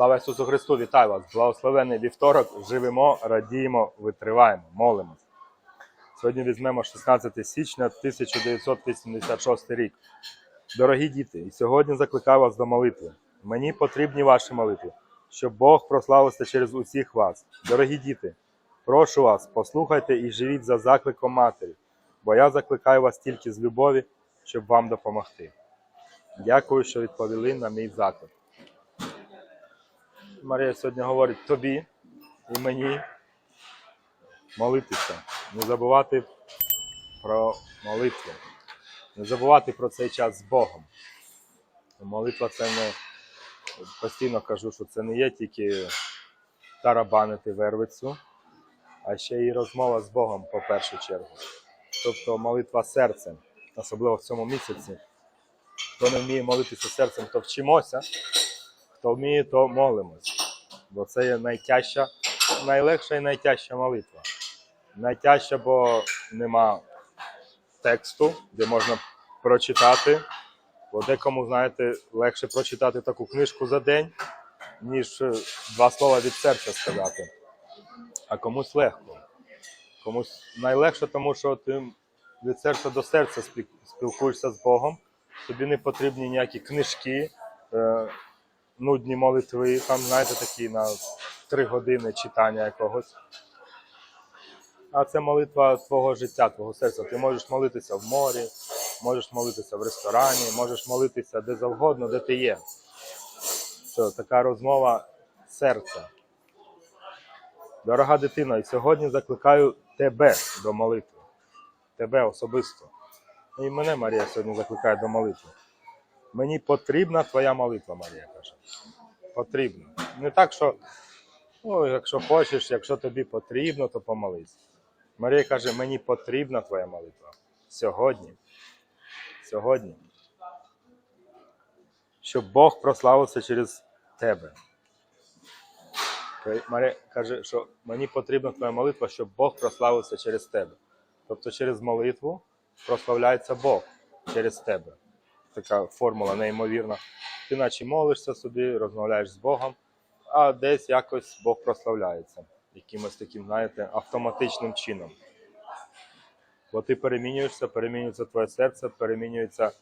Слава Ісусу Христу! Вітаю вас! Благословений вівторок! Живемо, радіємо, витриваємо, молимось. Сьогодні візьмемо 16 січня 1986 рік. Дорогі діти, і сьогодні закликаю вас до молитви. Мені потрібні ваші молитви, щоб Бог прославився через усіх вас. Дорогі діти, прошу вас, послухайте і живіть за закликом матері, бо я закликаю вас тільки з любові, щоб вам допомогти. Дякую, що відповіли на мій заклик. Марія сьогодні говорить тобі і мені молитися, не забувати про молитву, не забувати про цей час з Богом. Молитва це не постійно кажу, що це не є тільки тарабанити вервицю, а ще і розмова з Богом по першу чергу. Тобто молитва серцем, особливо в цьому місяці. Хто не вміє молитися серцем, то вчимося, хто вміє, то молимось. Бо це є найтяжча, найлегша і найтяжча молитва. Найтяжча, бо нема тексту, де можна прочитати. Бо декому, знаєте, легше прочитати таку книжку за день, ніж е, два слова від серця сказати. А комусь легко. Комусь найлегше, тому що ти від серця до серця спілкуєшся з Богом. Тобі не потрібні ніякі книжки, е, нудні молитви, там, знаєте, такі на три години читання якогось. А це молитва твого життя, твого серця. Ти можеш молитися в морі, можеш молитися в ресторані, можеш молитися де завгодно, де ти є. Це така розмова серця. Дорога дитино, і сьогодні закликаю тебе до молитви. Тебе особисто. І мене Марія сьогодні закликає до молитви. Мені потрібна твоя молитва, Марія каже. Потрібна. Не так, що ну, якщо хочеш, якщо тобі потрібно, то помолись. Марія каже, мені потрібна твоя молитва. Сьогодні. Сьогодні. Щоб Бог прославився через тебе. Марія каже, що мені потрібна твоя молитва, щоб Бог прославився через тебе. Тобто через молитву прославляється Бог через тебе. Така формула неймовірна. Ти наче молишся собі, розмовляєш з Богом, а десь якось Бог прославляється. Якимось таким, знаєте, автоматичним чином. Бо ти перемінюєшся, перемінюється твоє серце, перемінюється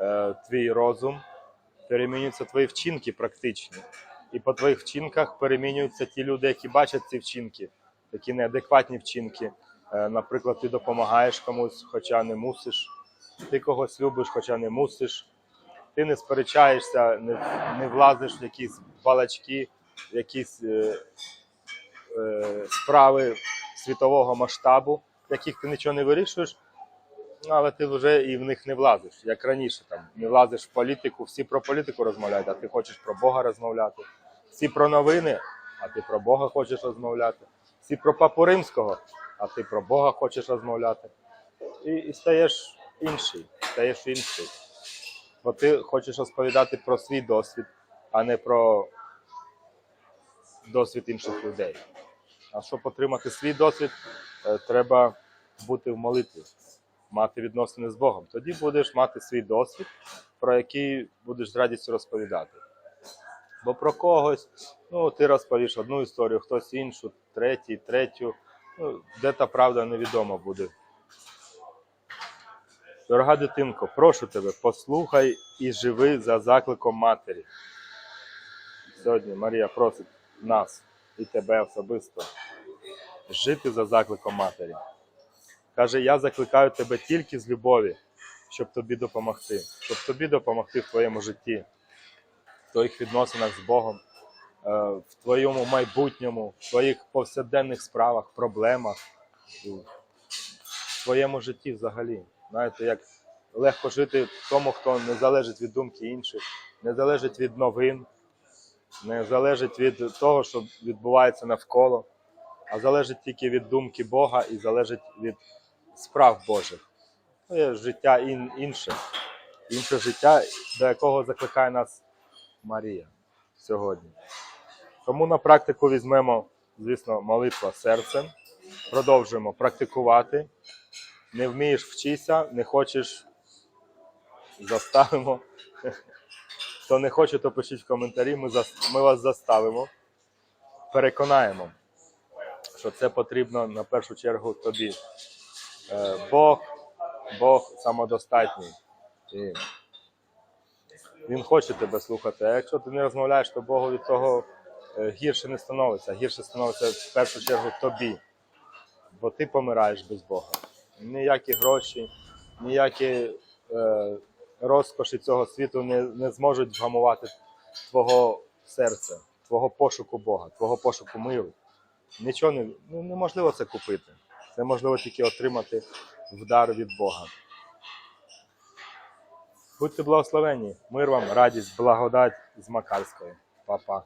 е, твій розум, перемінюються твої вчинки практичні. І по твоїх вчинках перемінюються ті люди, які бачать ці вчинки, такі неадекватні вчинки. Е, наприклад, ти допомагаєш комусь, хоча не мусиш, ти когось любиш, хоча не мусиш, ти не сперечаєшся, не, не влазиш в якісь балачки, в якісь е, е, справи світового масштабу, яких ти нічого не вирішуєш, але ти вже і в них не влазиш, як раніше там не влазиш в політику, всі про політику розмовляють, а ти хочеш про Бога розмовляти. Всі про новини, а ти про Бога хочеш розмовляти. Всі про папу римського, а ти про Бога хочеш розмовляти. І, і стаєш інший, стаєш інший. Бо ти хочеш розповідати про свій досвід, а не про досвід інших людей. А щоб отримати свій досвід, е, треба бути в молитві, мати відносини з Богом. Тоді будеш мати свій досвід, про який будеш з радістю розповідати. Бо про когось, ну, ти розповіш одну історію, хтось іншу, третій, третю. Ну, де та правда невідомо буде. Дорога дитинко, прошу тебе, послухай і живи за закликом матері. Сьогодні Марія просить нас і тебе особисто жити за закликом матері. Каже, я закликаю тебе тільки з любові, щоб тобі допомогти, щоб тобі допомогти в твоєму житті, в твоїх відносинах з Богом, е, в твоєму майбутньому, в твоїх повсякденних справах, проблемах, в твоєму житті взагалі. Знаєте, як легко жити тому, хто не залежить від думки інших, не залежить від новин, не залежить від того, що відбувається навколо, а залежить тільки від думки Бога і залежить від справ Божих. Це є життя ін- інше, інше життя, до якого закликає нас Марія сьогодні. Тому на практику візьмемо, звісно, молитва серцем, продовжуємо практикувати. Не вмієш вчися, не хочеш, заставимо. Хто не хоче, то пишіть в коментарі. Ми, зас- ми вас заставимо, переконаємо, що це потрібно на першу чергу тобі. Е, Бог, Бог самодостатній. І він хоче тебе слухати. А якщо ти не розмовляєш, то Богу від того е, гірше не становиться. Гірше становиться в першу чергу тобі. Бо ти помираєш без Бога. Ніякі гроші, ніякі е, розкоші цього світу не, не зможуть вгамувати твого серця, твого пошуку Бога, твого пошуку миру. Нічого не ну, неможливо це купити. Це можливо тільки отримати в дар від Бога. Будьте благословені, мир вам, радість, благодать з Макарської. Па-па.